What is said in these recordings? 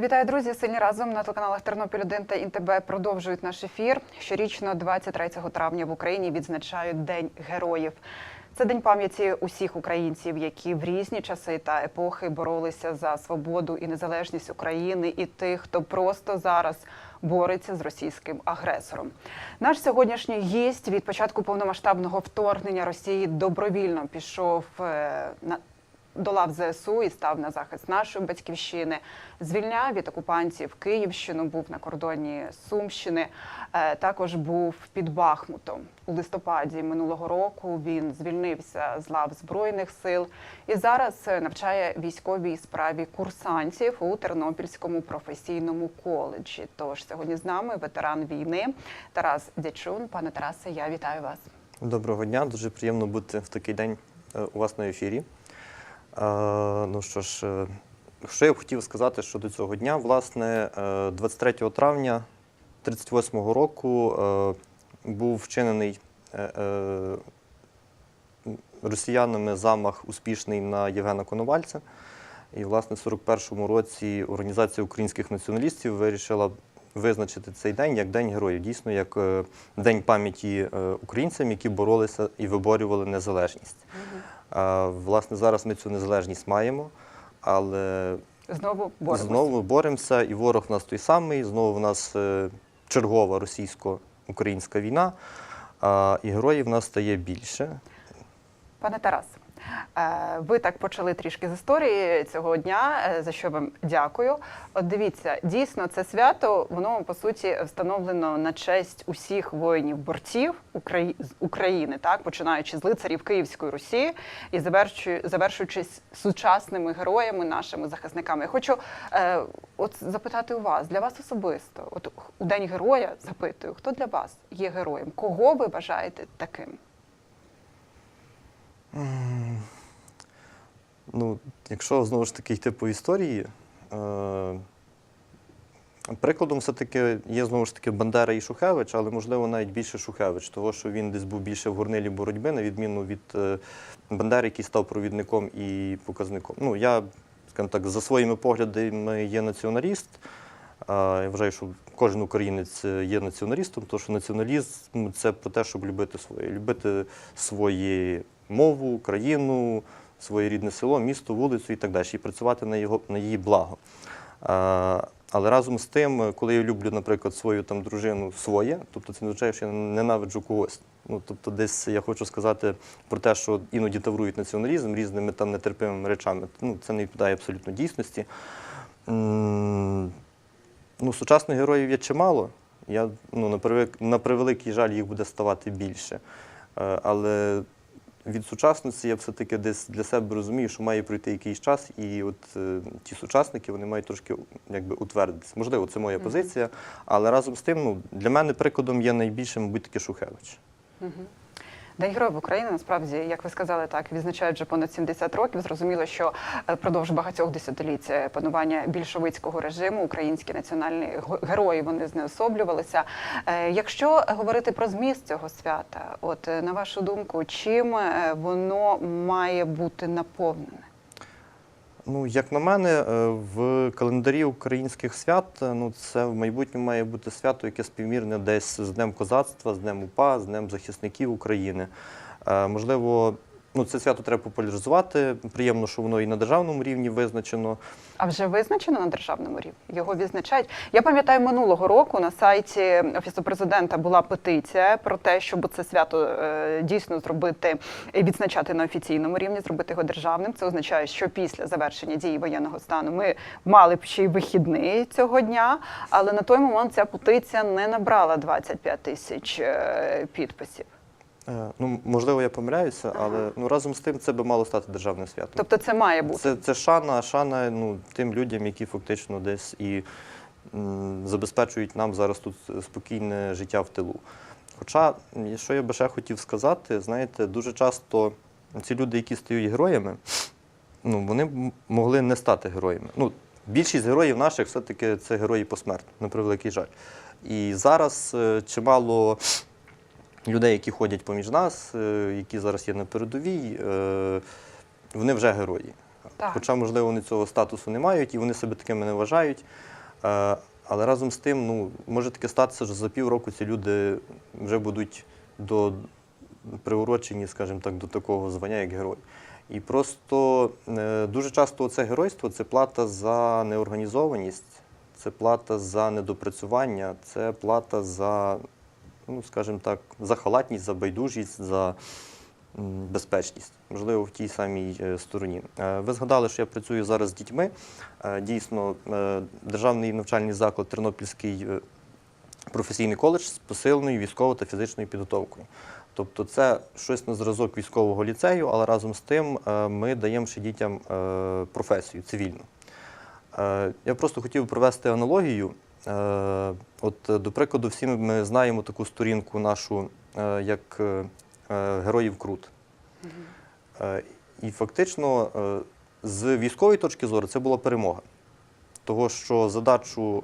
Вітаю, друзі! Сильні разом на телеканалах Тернопіль 1 та ІНТБ продовжують наш ефір. Щорічно, 23 травня в Україні відзначають День героїв. Це день пам'яті усіх українців, які в різні часи та епохи боролися за свободу і незалежність України, і тих, хто просто зараз бореться з російським агресором. Наш сьогоднішній гість від початку повномасштабного вторгнення Росії добровільно пішов е, на до лав ЗСУ і став на захист нашої батьківщини. Звільняв від окупантів Київщину, був на кордоні Сумщини. е, Також був під Бахмутом у листопаді минулого року. Він звільнився з лав збройних сил і зараз е, навчає військовій справі курсантів у Тернопільському професійному коледжі. Тож сьогодні з нами ветеран війни Тарас Дячун. Пане Тарасе, я вітаю вас. Доброго дня, дуже приємно бути в такий день е, у вас на ефірі. Е, Ну що ж, е, що я б хотів сказати щодо цього дня, власне, е, 23 травня 38-го року е, був вчинений е, е, росіянами замах успішний на Євгена Коновальця. І, власне, в 41-му році Організація українських націоналістів вирішила визначити цей день як День героїв, дійсно як е, день пам'яті е, українцям, які боролися і виборювали незалежність. Власне, зараз ми цю незалежність маємо, але Знову боремося. знову боремося, і ворог у нас той самий, знову в нас е, чергова російсько-українська війна, і героїв в нас стає більше. Пане Тарас, ви так почали трішки з історії цього дня, е, за що вам дякую. От дивіться, дійсно, це свято, воно по суті встановлено на честь усіх воїнів-борців з України, так починаючи з лицарів Київської Русі і завершуючись сучасними героями, нашими захисниками. Я хочу е, от запитати у вас, для вас особисто, от у День Героя запитую, хто для вас є героєм? Кого ви вважаєте таким? Ну, якщо знову ж таки йти по історії, е, прикладом все-таки є знову ж таки Бандера і Шухевич, але можливо навіть більше Шухевич, того що він десь був більше в горнилі боротьби, на відміну від е, Бандери, який став провідником і показником. Ну, я, скажімо так, за своїми поглядами є націоналіст. А, Я вважаю, що кожен українець є націоналістом, тому що націоналізм це про те, щоб любити своє, любити свою мову, країну, своє рідне село, місто, вулицю і так далі, і працювати на його на її благо. Але разом з тим, коли я люблю, наприклад, свою там дружину своє, тобто це не означає, що я ненавиджу когось. Ну, тобто, десь я хочу сказати про те, що іноді таврують націоналізм різними там нетерпимими речами. Ну, це не відповідає абсолютно дійсності. Ну, сучасних героїв є чимало. Я, ну, на, превеликий жаль, їх буде ставати більше. Е, Але від сучасності я все-таки десь для себе розумію, що має пройти якийсь час, і от е, ті сучасники вони мають трошки якби, утвердитися. Можливо, це моя позиція, але разом з тим, ну, для мене прикладом є найбільше, мабуть, таки Шухевич. День героїв України насправді, як ви сказали, так відзначають вже понад 70 років. Зрозуміло, що е, впродовж багатьох десятиліть е, панування більшовицького режиму українські національні герої вони знеособлювалися. Е, Якщо говорити про зміст цього свята, от на вашу думку, чим воно має бути наповнене? Ну, як на мене, е, в календарі українських свят е, ну, це в майбутньому має бути свято, яке співмірне десь з Днем козацтва, з Днем УПА, з Днем захисників України. Е, Можливо, ну, це свято треба популяризувати. Приємно, що воно і на державному рівні визначено. А вже визначено на державному рівні? Його відзначають. Я пам'ятаю, минулого року на сайті офісу президента була петиція про те, щоб це свято е, дійсно зробити і відзначати на офіційному рівні, зробити його державним. Це означає, що після завершення дії воєнного стану ми мали б ще й вихідний цього дня. Але на той момент ця петиція не набрала 25 тисяч е, підписів. Е, Ну, можливо, я помиляюся, але ну, разом з тим це би мало стати державним святом. Тобто, це має бути. Це, це шана, шана ну, тим людям, які фактично десь і м, забезпечують нам зараз тут спокійне життя в тилу. Хоча, що я би ще хотів сказати, знаєте, дуже часто ці люди, які стають героями, ну, вони могли не стати героями. Ну, більшість героїв наших все-таки це герої посмертно, на превеликий жаль. І зараз е, чимало людей, які ходять поміж нас, е, які зараз є на передовій, е, вони вже герої. Так. Хоча, можливо, вони цього статусу не мають і вони себе такими не вважають. Е, Але разом з тим, ну, може таке статися, що за півроку ці люди вже будуть до, приурочені, скажімо так, до такого звання, як герой. І просто дуже часто це геройство це плата за неорганізованість, це плата за недопрацювання, це плата за, ну, скажімо так, за халатність, за байдужість, за безпечність, можливо, в тій самій е, стороні. Е, Ви згадали, що я працюю зараз з дітьми. Е, Дійсно, державний навчальний заклад Тернопільський професійний коледж з посиленою військовою та фізичною підготовкою. Тобто це щось на зразок військового ліцею, але разом з тим ми даємо ще дітям професію цивільну. Я просто хотів провести аналогію. Е, От, е, до прикладу, всі ми- знаємо таку сторінку нашу, е, як Героїв Крут. І фактично, з військової точки зору, це була перемога. Того, що задачу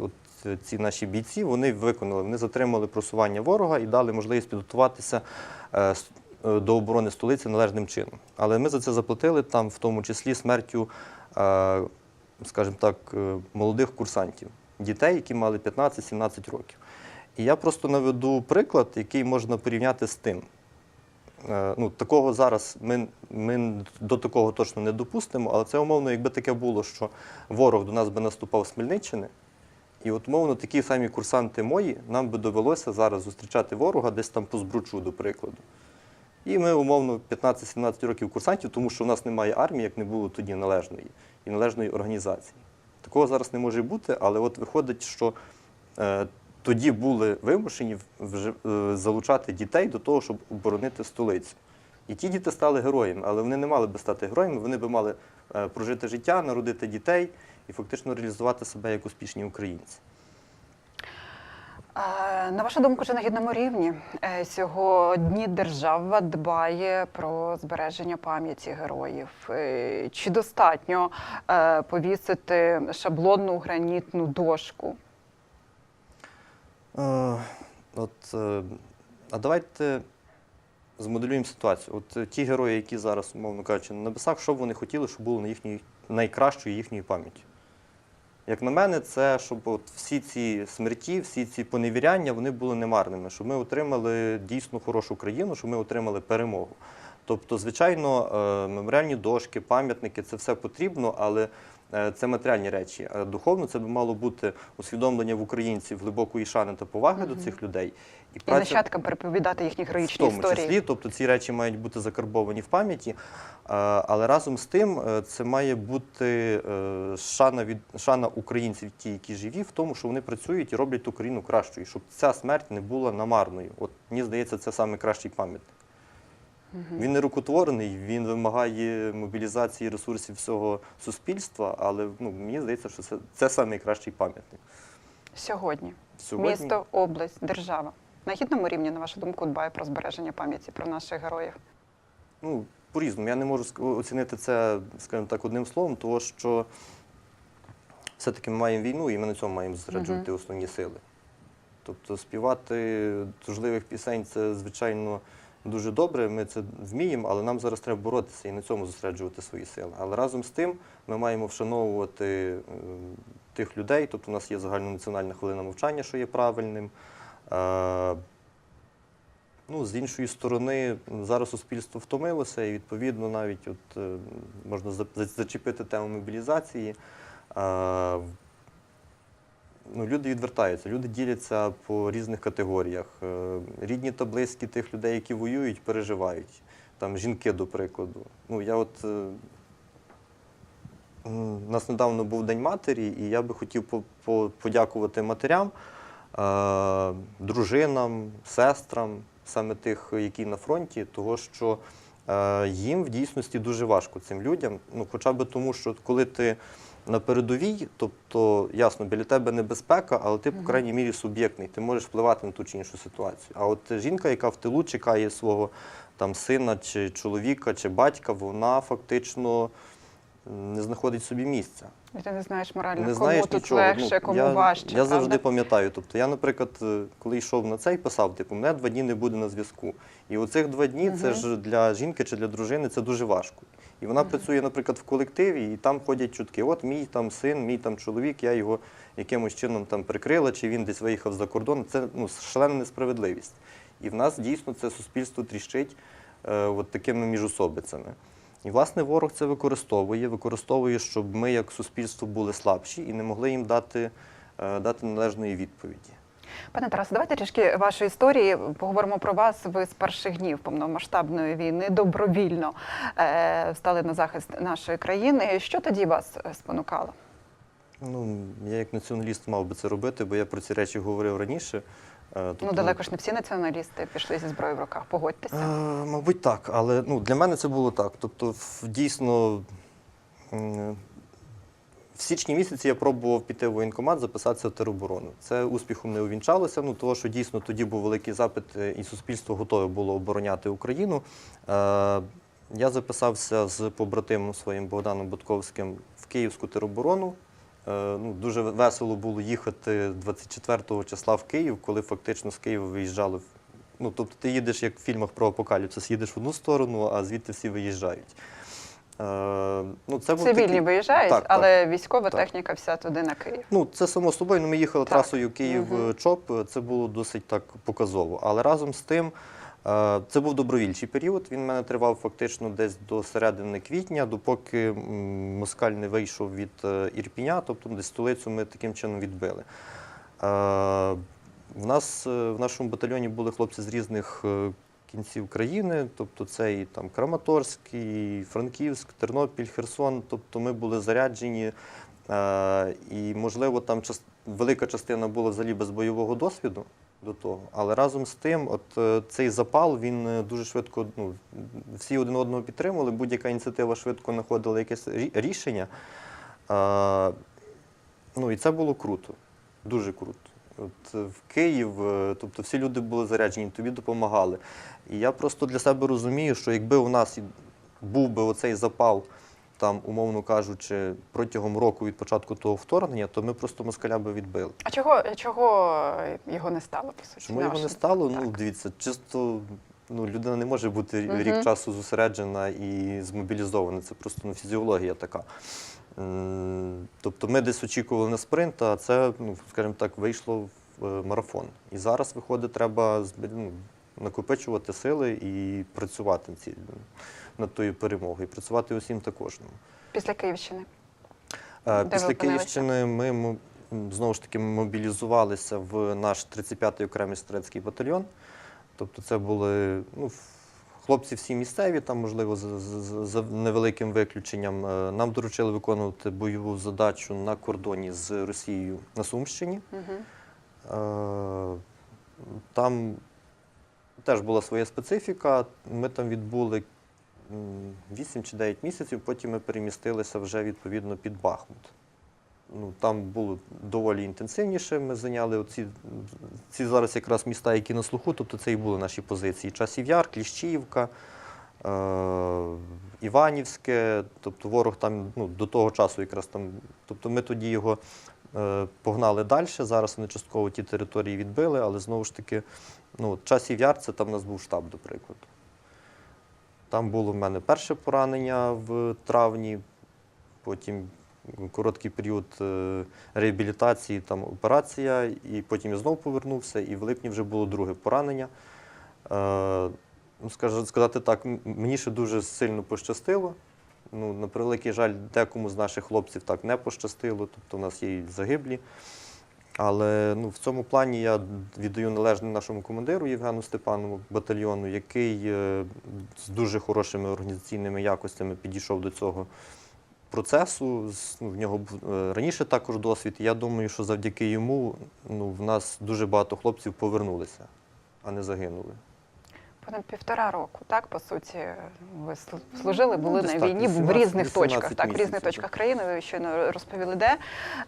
от ці наші бійці вони виконали. Вони затримали просування ворога і дали можливість підготуватися до оборони столиці належним чином. Але ми за це заплатили там, в тому числі смертю, скажімо так, молодих курсантів, дітей, які мали 15-17 років. І я просто наведу приклад, який можна порівняти з тим. Е, Ну, такого зараз ми, ми до такого точно не допустимо, але це умовно, якби таке було, що ворог до нас би наступав з Хмельниччини, і от умовно такі самі курсанти мої, нам би довелося зараз зустрічати ворога десь там по збручу, до прикладу. І ми, умовно, 15-17 років курсантів, тому що у нас немає армії, як не було тоді належної і належної організації. Такого зараз не може бути, але от виходить, що е, тоді були вимушені вже, е, залучати дітей до того, щоб оборонити столицю. І ті діти стали героями, але вони не мали би стати героями, вони би мали е, прожити життя, народити дітей і фактично реалізувати себе як успішні українці. На вашу думку, чи на гідному рівні е, сьогодні держава дбає про збереження пам'яті героїв? Е, Чи достатньо е, повісити шаблонну гранітну дошку? От, а давайте змоделюємо ситуацію. От ті герої, які зараз, умовно кажучи, на небесах, що б вони хотіли, щоб було на їхньої найкращою їхньою пам'яттю? Як на мене, це щоб от всі ці смерті, всі ці поневіряння вони були немарними, щоб ми отримали дійсно хорошу країну, щоб ми отримали перемогу. Тобто, звичайно, е, меморіальні дошки, пам'ятники це все потрібно, але це матеріальні речі. Е, Духовно це б мало бути усвідомлення в українців глибокої шани та поваги до цих людей. І нащадкам переповідати їхні героїчні в тому історії? числі, тобто ці речі мають бути закарбовані в пам'яті, е, але разом з тим е, це має бути е, шана від шана українців, ті, які живі, в тому, що вони працюють і роблять ту країну кращою, щоб ця смерть не була намарною. От мені здається, це саме кращий пам'ятник. Він не рукотворений, він вимагає мобілізації ресурсів всього суспільства, але ну, мені здається, що це, це найкращий пам'ятник. Сьогодні. Сьогодні Місто, область, держава. На гідному рівні, на вашу думку, дбає про збереження пам'яті про наших героїв. Ну, по-різному. Я не можу оцінити це, скажімо так, одним словом, тому що все-таки ми маємо війну і ми на цьому маємо зосереджувати основні сили. Тобто співати тужливих пісень це, звичайно, дуже добре, ми це вміємо, але нам зараз треба боротися і на цьому зосереджувати свої сили. Але разом з тим ми маємо вшановувати е, тих людей, тобто у нас є загальнонаціональна хвилина мовчання, що є правильним. Е, Ну, з іншої сторони, зараз суспільство втомилося, і відповідно навіть от, е, можна за- за- зачепити тему мобілізації. Ну, люди відвертаються, люди діляться по різних категоріях. Е, Рідні та близькі тих людей, які воюють, переживають. Там жінки, до прикладу. Ну, я от, е, у нас недавно був День матері, і я би хотів по- по- подякувати матерям, е, дружинам, сестрам, саме тих, які на фронті, того що їм в дійсності дуже важко цим людям. Ну, хоча б тому, що коли ти на передовій, тобто ясно, біля тебе небезпека, але ти, по крайній мірі, суб'єктний, ти можеш впливати на ту чи іншу ситуацію. А от жінка, яка в тилу чекає свого там сина, чи чоловіка, чи батька, вона фактично не знаходить собі місця. І ти не знаєш морально, Не кому знаєш тут нічого. легше, Ну, кому я, важче. Я завжди правда? пам'ятаю. Тобто я, наприклад, е, коли йшов на цей, писав, типу, мене два дні не буде на зв'язку. І оцих два дні це ж для жінки чи для дружини це дуже важко. І вона працює, наприклад, в колективі, і там ходять чутки. От мій там син, мій там чоловік, я його якимось чином там прикрила, чи він десь виїхав за кордон. Це ну, шалена несправедливість. І в нас дійсно це суспільство тріщить е, от такими міжособицями. І, власне, ворог це використовує, використовує, щоб ми, як суспільство, були слабші і не могли їм дати, е, дати належної відповіді. Пане Тарасе, давайте трішки вашої історії поговоримо про вас. Ви з перших днів повномасштабної війни добровільно е, стали на захист нашої країни. Що тоді вас е, спонукало? Ну, я як націоналіст мав би це робити, бо я про ці речі говорив раніше. Е, Ну тобто, далеко ж не всі націоналісти пішли зі зброєю в руках. Погодьтеся. Е, Мабуть, так, але ну, для мене це було так. Тобто, дійсно, в січні місяці я пробував піти в воєнкомат, записатися в тероборону. Це успіхом не увінчалося, ну того, що дійсно тоді був великий запит, е, і суспільство готове було обороняти Україну. Е, Я записався з побратимом своїм Богданом Будковським в Київську тероборону. Е, Ну, дуже весело було їхати 24 числа в Київ, коли фактично з Києва виїжджали. Ну, тобто ти їдеш як в фільмах про апокаліпсис, їдеш в одну сторону, а звідти всі виїжджають. Е, ну, це був Цивільні такий- виїжджають, Так, так. але військова Так. техніка вся туди на Київ. Ну, це само собою. Ну, ми їхали Так. трасою Київ-Чоп. Це було досить так показово. Але разом з тим, е, це був добровільчий період. Він в мене тривав фактично десь до середини квітня, допоки м, москаль не вийшов від е, Ірпіня, тобто десь столицю ми таким чином відбили. Е, В нас е, в нашому батальйоні були хлопці з різних е, кінців країни, тобто це і там Краматорськ, і Франківськ, Тернопіль, Херсон. Тобто ми були заряджені. Е, І, можливо, там час- велика частина була взагалі без бойового досвіду до того. Але разом з тим, от е, цей запал він е, дуже швидко, ну, всі один одного підтримували, будь-яка ініціатива швидко знаходила якесь рішення. Е, Ну і це було круто, дуже круто. От е, в Київ, е, тобто всі люди були заряджені, тобі допомагали. І я просто для себе розумію, що якби у нас був би оцей запал, там, умовно кажучи, протягом року від початку того вторгнення, то ми просто москаля би відбили. А чого, чого його не стало, по суті? Чому його не стало? Ну, дивіться, чисто ну, людина не може бути Мгм. рік часу зосереджена і змобілізована. Це просто ну, фізіологія така. Тобто ми десь очікували на спринт, а це, ну, скажімо так, вийшло в е, марафон. І зараз, виходить, треба ну, накопичувати сили і працювати ці, над тою перемогою. І працювати усім також. Ну. Після Київщини. Е, Де Після? Київщини ми знову ж таки мобілізувалися в наш 35-й окремий стрілецький батальйон. Тобто це були ну, хлопці всі місцеві, там, можливо, за, невеликим виключенням. Е, Нам доручили виконувати бойову задачу на кордоні з Росією на Сумщині. Угу. Там теж була своя специфіка. Ми там відбули 8 чи 9 місяців, потім ми перемістилися вже відповідно під Бахмут. Ну, там було доволі інтенсивніше. Ми зайняли оці, ці зараз якраз міста, які на слуху, тобто це і були наші позиції. Часів Яр, е, Іванівське, тобто ворог там ну, до того часу якраз там. Тобто ми тоді його е, погнали далі. Зараз вони частково ті території відбили, але знову ж таки, ну, часів це там у нас був штаб, до прикладу. Там було в мене перше поранення в травні, потім короткий період е, реабілітації, там операція, і потім я знову повернувся, і в липні вже було друге поранення. Е, ну, сказати так, мені ще дуже сильно пощастило. Ну, на превеликий жаль, декому з наших хлопців так не пощастило, тобто в нас є загиблі. Але ну, в цьому плані я віддаю належне нашому командиру Євгену Степанову батальйону, який е, з дуже хорошими організаційними якостями підійшов до цього процесу. Ну, в нього був е, раніше також досвід. Я думаю, що завдяки йому ну, в нас дуже багато хлопців повернулися, а не загинули. Понад півтора року, так по суті, ви служили, Ну, були десь на війні в різних точках, 18 так в різних місяців, точках країни. Ви щойно розповіли, де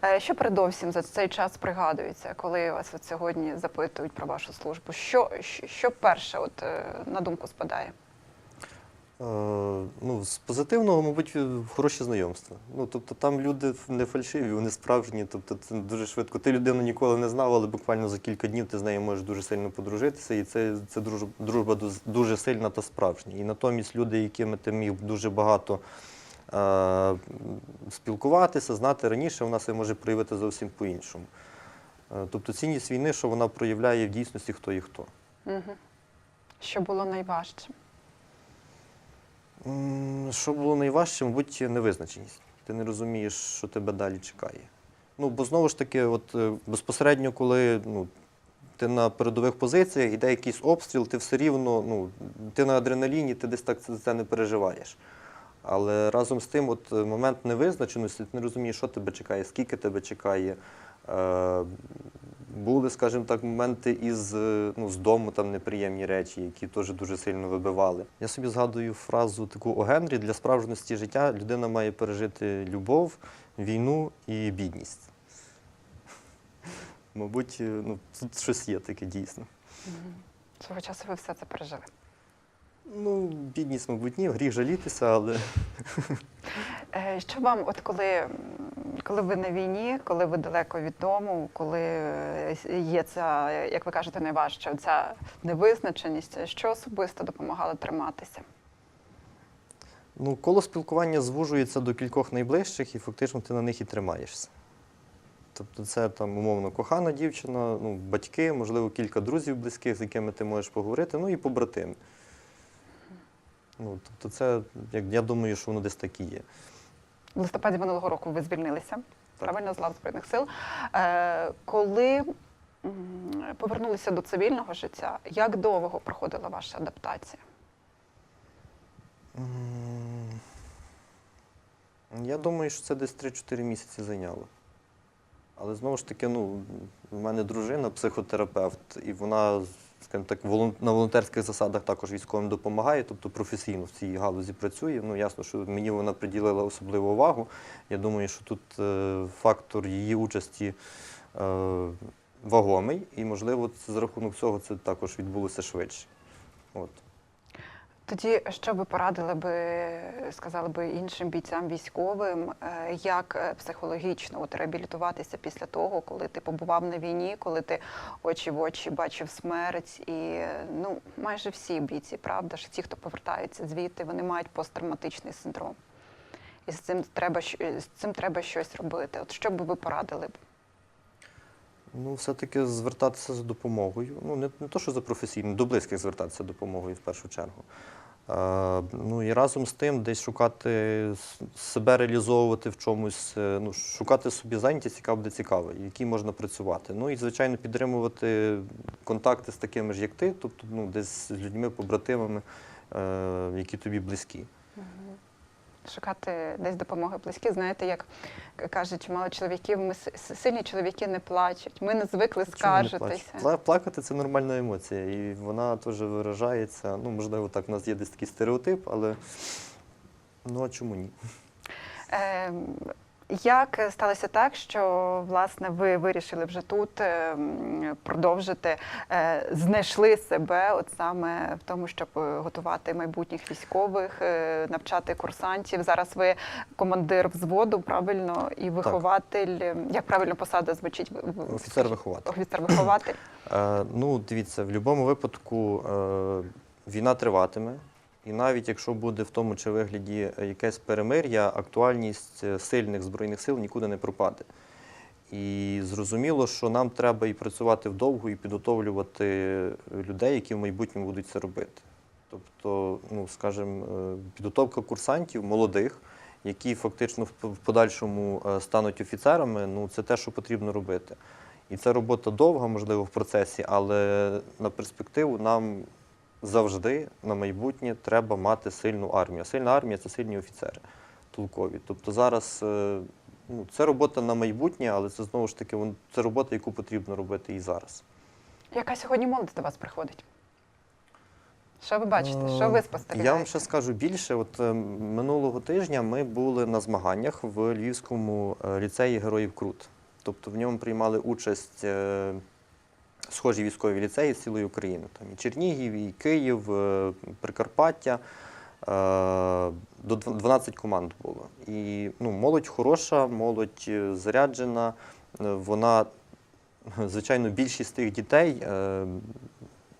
Е, що передовсім за цей час пригадується, коли вас от сьогодні запитують про вашу службу? Що, що, що перше, от е, на думку спадає? Е, ну, з позитивного, мабуть, е, хороші знайомства. Ну, тобто там люди не фальшиві, вони справжні. Тобто це дуже швидко. Ти людину ніколи не знав, але буквально за кілька днів ти з нею можеш дуже сильно подружитися, і це, це дружба, дуже сильна та справжня. І натомість люди, якими ти міг дуже багато е, спілкуватися, знати раніше, вона себе може проявити зовсім по-іншому. Е, тобто цінність війни, що вона проявляє в дійсності хто і хто. Угу. Що було найважче? Що було найважче, мабуть, невизначеність. Ти не розумієш, що тебе далі чекає. Ну, бо знову ж таки, от е, безпосередньо, коли ну, ти на передових позиціях, іде якийсь обстріл, ти все рівно, ну, ти на адреналіні, ти десь так це, це не переживаєш. Але разом з тим, от е, момент невизначеності, ти не розумієш, що тебе чекає, скільки тебе чекає. Е, були, скажімо так, моменти із е, ну, з дому там неприємні речі, які теж дуже сильно вибивали. Я собі згадую фразу таку о Генрі для справжності життя людина має пережити любов, війну і бідність. Мабуть, е, ну, тут щось є таке дійсно. Свого часу ви все це пережили. Ну, бідність, мабуть, ні, гріх жалітися, але Що вам, от коли, коли ви на війні, коли ви далеко від дому, коли е, є ця, як ви кажете, найважча ця невизначеність, що особисто допомагало триматися? ну, коло спілкування звужується до кількох найближчих, і фактично ти на них і тримаєшся. Тобто це там умовно кохана дівчина, ну, батьки, можливо, кілька друзів близьких, з якими ти можеш поговорити, ну і побратими. Ну, тобто це, як, я думаю, що воно десь так і є. В листопаді минулого року ви звільнилися, правильно, з лав Збройних сил. Е, коли повернулися до цивільного життя, як довго проходила ваша адаптація? Я думаю, що це десь 3-4 місяці зайняло. Але знову ж таки, ну, в мене дружина психотерапевт, і вона, скажімо так, на волонтерських засадах також військовим допомагає, тобто професійно в цій галузі працює. Ну, ясно, що мені вона приділила особливу увагу. Я думаю, що тут е, фактор її участі е, вагомий, і, можливо, це, за рахунок цього це також відбулося швидше. От. Тоді що ви порадили би, сказали би іншим бійцям військовим, е, як е, психологічно от, реабілітуватися після того, коли ти побував на війні, коли ти очі в очі бачив смерть, і е, ну майже всі бійці, правда ж, ті, хто повертаються звідти, вони мають посттравматичний синдром. І з цим треба з цим треба щось робити. От що б ви порадили б? Ну, все-таки звертатися за допомогою. Ну, не, не то, що за професійним, до близьких звертатися за допомогою в першу чергу. Е, ну і разом з тим десь шукати себе реалізовувати в чомусь, е, ну, шукати собі зайнятість, яка буде цікава, в якій можна працювати. Ну і, звичайно, підтримувати контакти з такими ж, як ти, тобто ну, десь з людьми, побратимами, е, які тобі близькі. Шукати десь допомоги близькі. Знаєте, як кажуть чимало чоловіків, ми сильні чоловіки не плачуть. Ми не звикли не скаржитися. плачуть? Плакати це нормальна емоція, і вона теж виражається. Ну, можливо, так, у нас є десь такий стереотип, але ну а чому ні? Як сталося так, що власне ви вирішили вже тут ем, продовжити, е, знайшли себе от саме в тому, щоб е, готувати майбутніх військових, е, навчати курсантів? Зараз ви командир взводу, правильно, і вихователь. ем, Як правильно посада звучить? Ви- ви- Офіцер-вихователь. Офіцер-вихователь. Е, ну, дивіться, в будь-якому випадку е, війна триватиме, і навіть якщо буде в тому чи вигляді е, якесь перемир'я, актуальність е, сильних збройних сил нікуди не пропаде. І зрозуміло, що нам треба і працювати вдовго, і підготовлювати людей, які в майбутньому будуть це робити. Тобто, ну, скажімо, е, підготовка курсантів молодих, які фактично в подальшому стануть офіцерами, ну це те, що потрібно робити. І це робота довга, можливо, в процесі, але на перспективу нам завжди на майбутнє треба мати сильну армію. А Сильна армія це сильні офіцери толкові. Тобто зараз е, ну, це робота на майбутнє, але це знову ж таки це робота, яку потрібно робити і зараз. Яка сьогодні молодь до вас приходить? Що ви бачите? Що ви Е, спостерігаєте? Я вам ще скажу більше. От е, минулого тижня ми були на змаганнях в Львівському ліцеї Героїв Крут. Тобто в ньому приймали участь схожі військові ліцеї з цілої України. Там і Чернігів, і Київ, е, Прикарпаття. До 12 команд було. І ну, молодь хороша, молодь е, заряджена. Е, Вона, звичайно, більшість тих дітей е,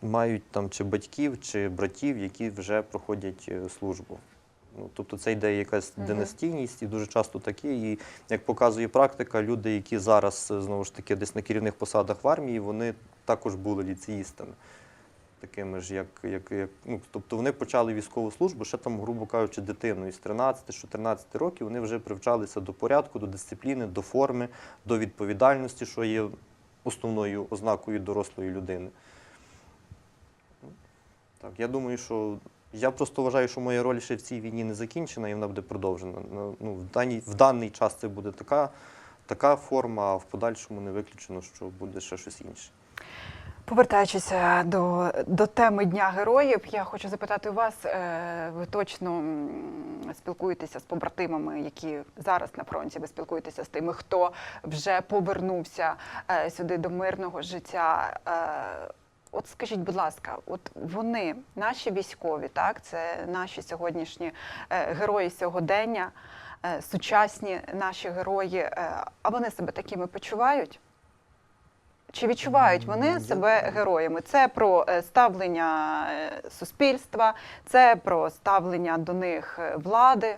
мають там чи батьків, чи братів, які вже проходять е, службу. Ну, тобто це йде якась династійність, і дуже часто такі. І як показує практика, люди, які зараз е, знову ж таки десь на керівних посадах в армії, вони також були ліцеїстами, такими ж, як, як, як ну, тобто вони почали військову службу ще там, грубо кажучи, дитиною з 13-14 років вони вже привчалися до порядку, до дисципліни, до форми, до відповідальності, що є основною ознакою дорослої людини. Так, я думаю, що я просто вважаю, що моя роль ще в цій війні не закінчена і вона буде продовжена. Ну, в, даній, в даний час це буде така, така форма, а в подальшому не виключено, що буде ще щось інше. Повертаючись е, до, до теми Дня героїв, я хочу запитати вас, е, ви точно спілкуєтеся з побратимами, які зараз на фронті, ви спілкуєтеся з тими, хто вже повернувся е, сюди до мирного життя. От скажіть, будь ласка, от вони, наші військові, так, це наші сьогоднішні герої сьогодення, сучасні наші герої, а вони себе такими почувають? Чи відчувають вони себе героями? Це про е, ставлення е, суспільства, це про ставлення до них е, влади.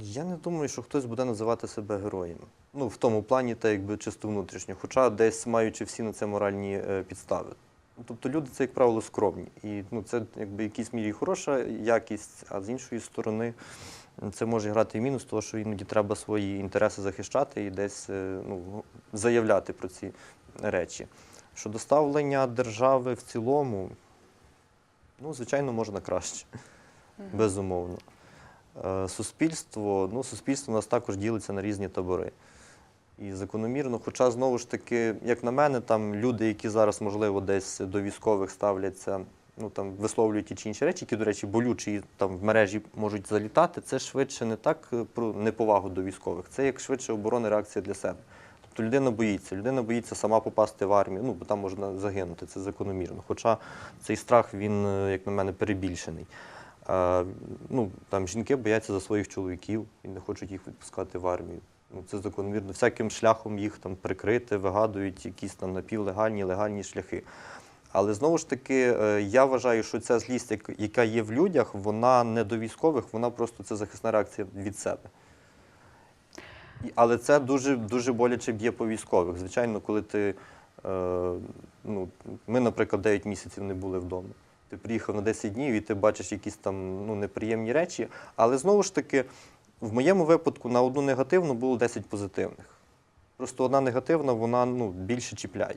Я не думаю, що хтось буде називати себе героєм. Ну, в тому плані, та якби чисто внутрішньо, хоча десь маючи всі на це моральні підстави. Тобто люди це, як правило, скромні. І ну, це якби в якійсь мірі хороша якість, а з іншої сторони, це може грати в мінус, тому що іноді треба свої інтереси захищати і десь е, ну, заявляти про ці речі. Щодо ставлення держави в цілому, ну, звичайно, можна краще, безумовно. Е, Суспільство, ну, суспільство у нас також ділиться на різні табори. І закономірно, хоча знову ж таки, як на мене, там люди, які зараз, можливо, десь до військових ставляться, ну там висловлюють ті чи інші речі, які, до речі, болючі там в мережі можуть залітати, це швидше не так е, про неповагу до військових, це як швидше оборона реакція для себе. Тобто людина боїться, людина боїться сама попасти в армію, ну бо там можна загинути, це закономірно. Хоча цей страх, він, е, як на мене, перебільшений. А, ну, там жінки бояться за своїх чоловіків і не хочуть їх відпускати в армію. Ну, це закономірно. Всяким шляхом їх там прикрити, вигадують якісь там напівлегальні, легальні шляхи. Але знову ж таки, е, я вважаю, що ця злість, яка є в людях, вона не до військових, вона просто це захисна реакція від себе. Але це дуже, дуже боляче б'є по військових. Звичайно, коли ти. Е, ну, ми, наприклад, 9 місяців не були вдома. Ти приїхав на 10 днів і ти бачиш якісь там ну, неприємні речі. Але знову ж таки, в моєму випадку на одну негативну було 10 позитивних. Просто одна негативна, вона ну, більше чіпляє.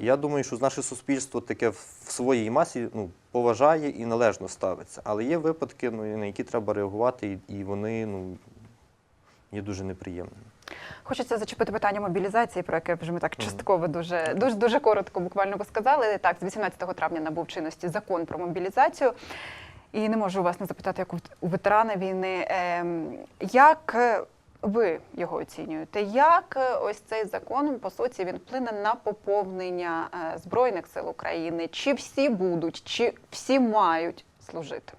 Я думаю, що наше суспільство таке в своїй масі ну, поважає і належно ставиться. Але є випадки, ну, на які треба реагувати, і, і вони ну, є дуже неприємними. Хочеться зачепити питання мобілізації, про яке вже ми так частково дуже, дуже, дуже коротко буквально сказали. Так, з 18 травня набув чинності закон про мобілізацію. І не можу вас не запитати, як у- у ветерана війни, ем, як е, ви його оцінюєте? Як е, ось цей закон, по суті, він вплине на поповнення е, Збройних сил України? Чи всі будуть, чи всі мають служити?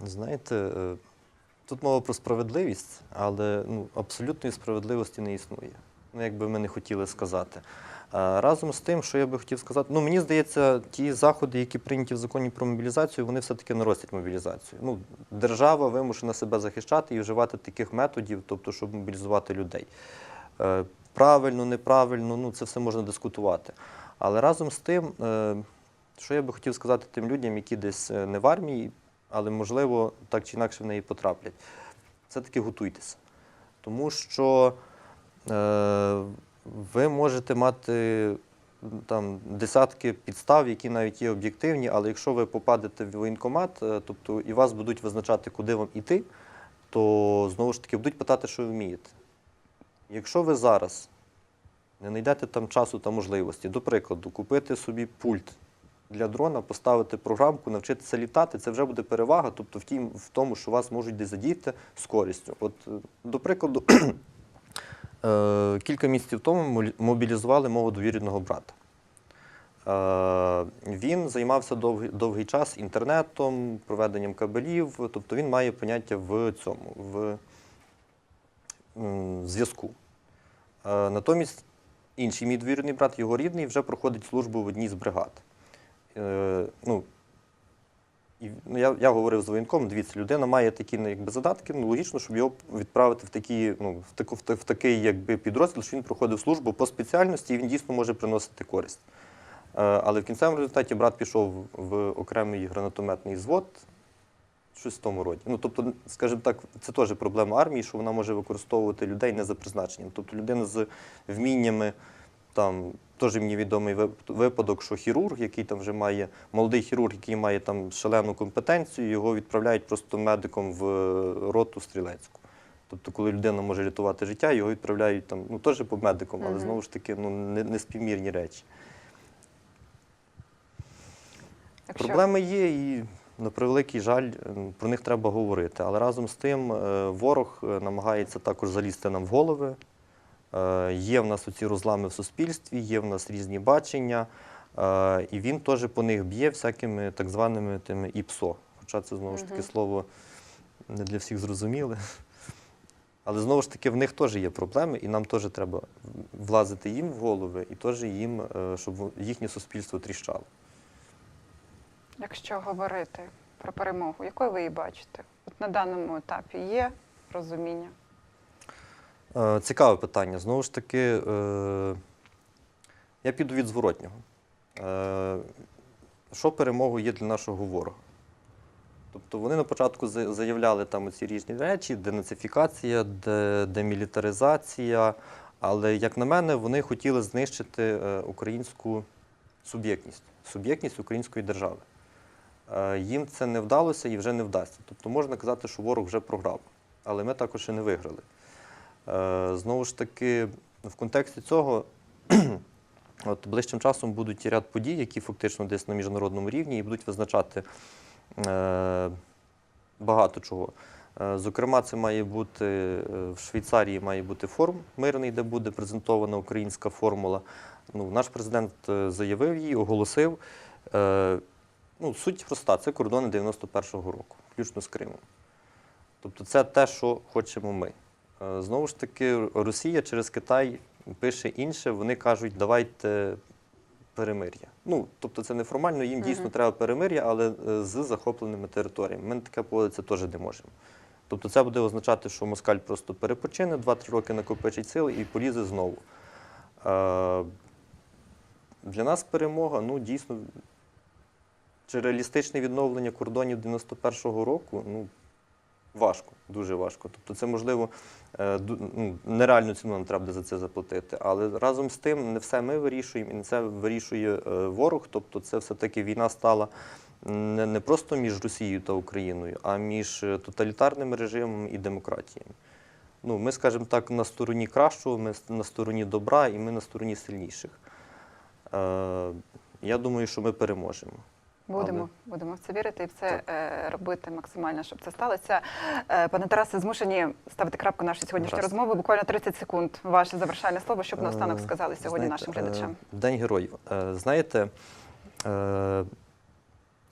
Знаєте, е, тут мова про справедливість, але ну, абсолютної справедливості не існує. Ну, як би ми не хотіли сказати. А Разом з тим, що я би хотів сказати, ну мені здається, ті заходи, які прийняті в законі про мобілізацію, вони все-таки наростять мобілізацію. Ну, держава вимушена себе захищати і вживати таких методів, тобто, щоб мобілізувати людей. Е, Правильно, неправильно, ну це все можна дискутувати. Але разом з тим, е, що я би хотів сказати тим людям, які десь е, не в армії, але можливо так чи інакше в неї потраплять, все-таки готуйтеся. Тому що е, ви можете мати там десятки підстав, які навіть є об'єктивні, але якщо ви попадете в воєнкомат, е, тобто і вас будуть визначати, куди вам іти, то знову ж таки будуть питати, що ви вмієте. Якщо ви зараз не знайдете там часу та можливості, до прикладу, купити собі пульт для дрона, поставити програмку, навчитися літати, це вже буде перевага, тобто в, тому, що вас можуть десь задіяти з користю. От, е, до прикладу, кілька місяців тому мобілізували мого довіреного брата. Е, Він займався довгий, час інтернетом, проведенням кабелів, тобто він має поняття в цьому, в зв'язку. Е, Натомість інший мій двірний брат, його рідний, вже проходить службу в одній з бригад. Е, Ну, ну, я, я говорив з воєнком, дивіться, людина має такі ну, якби, задатки, ну, логічно, щоб його відправити в, такі, ну, в, таку, в, такий якби, підрозділ, що він проходив службу по спеціальності і він дійсно може приносити користь. Е, Але в кінцевому результаті брат пішов в окремий гранатометний звод, щось в тому роді. Ну, тобто, скажімо так, це теж проблема армії, що вона може використовувати людей не за призначенням. Тобто людина з вміннями, там теж мені відомий випадок, що хірург, який там вже має, молодий хірург, який має там шалену компетенцію, його відправляють просто медиком в роту стрілецьку. Тобто, коли людина може рятувати життя, його відправляють там, ну теж по медикам, але знову ж таки, ну не, не співмірні речі. Якщо Проблеми є, і на превеликий жаль, ем, про них треба говорити. Але разом з тим е, ворог е, намагається також залізти нам в голови. Е, Є в нас оці розлами в суспільстві, є в нас різні бачення, е, і він теж по них б'є всякими так званими тими ІПСО. Хоча це знову ж таки слово не для всіх зрозуміле. Але знову ж таки в них теж є проблеми, і нам теж треба влазити їм в голови, і теж їм, е, щоб їхнє суспільство тріщало. Якщо говорити про перемогу, якою ви її бачите? От на даному етапі є розуміння? Е, Цікаве питання. Знову ж таки, е, я піду від зворотнього. Е, Що перемогою є для нашого ворога? Тобто вони на початку заявляли там ці різні речі: денацифікація, демілітаризація. Але, як на мене, вони хотіли знищити українську суб'єктність, суб'єктність української держави. Їм це не вдалося і вже не вдасться. Тобто можна казати, що ворог вже програв, але ми також і не виграли. Е, Знову ж таки, в контексті цього, от ближчим часом будуть ряд подій, які фактично десь на міжнародному рівні і будуть визначати е, багато чого. Е, Зокрема, це має бути в Швейцарії має бути форум мирний, де буде презентована українська формула. Ну, наш президент заявив її, оголосив. Ну, суть проста, це кордони 91-го року, включно з Кримом. Тобто це те, що хочемо ми. Е, Знову ж таки, Росія через Китай пише інше, вони кажуть, давайте перемир'я. Ну, тобто це неформально, їм дійсно треба перемир'я, але е, з захопленими територіями. Ми таке поводитися теж не можемо. Тобто це буде означати, що москаль просто перепочине, 2-3 роки накопичить сили і полізе знову. Е, Для нас перемога, ну, дійсно, чи реалістичне відновлення кордонів 91-го року, ну, важко, дуже важко. Тобто це, можливо, е, ну, нереальну ціну нам треба за це заплатити. Але разом з тим не все ми вирішуємо, і не це вирішує е, ворог. Тобто це все-таки війна стала не, просто між Росією та Україною, а між е, тоталітарними режимами і демократіями. Ну, ми, скажімо так, на стороні кращого, ми на стороні добра і ми на стороні сильніших. Я думаю, що ми переможемо. Будемо, будемо в це вірити і все е, робити максимально, щоб це сталося. Е, пане Тарасе, змушені ставити крапку нашої сьогоднішньої Гаразд. розмови. Буквально 30 секунд. Ваше завершальне слово, щоб наостанок Е, сказали сьогодні знаєте, нашим глядачам. День героїв. Знаєте,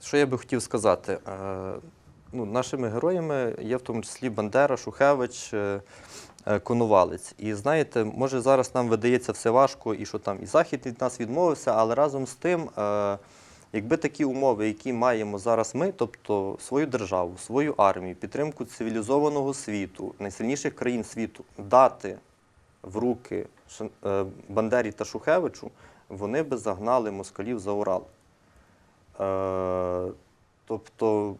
що я би хотів сказати? Ну, нашими героями є в тому числі Бандера, Шухевич, Конувалець. І знаєте, може зараз нам видається все важко, і що там і Захід від нас відмовився, але разом з тим, якби такі умови, які маємо зараз ми, тобто свою державу, свою армію, підтримку цивілізованого світу, найсильніших країн світу, дати в руки е, Бандері та Шухевичу, вони би загнали москалів за Урал. Е, Тобто,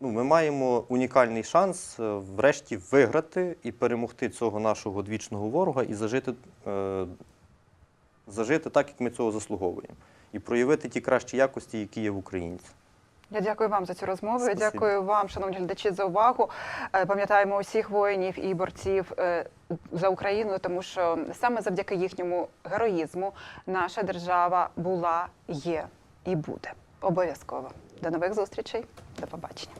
ну, ми маємо унікальний шанс е, врешті виграти і перемогти цього нашого одвічного ворога і зажити так, як ми цього заслуговуємо, і проявити ті кращі якості, які є в українців. Я дякую вам за цю розмову. Я дякую вам, шановні глядачі, за увагу. Е, Пам'ятаємо усіх воїнів і борців е, за Україну, тому що саме завдяки їхньому героїзму наша держава була, є і буде. Обов'язково. До нових зустрічей. До побачення.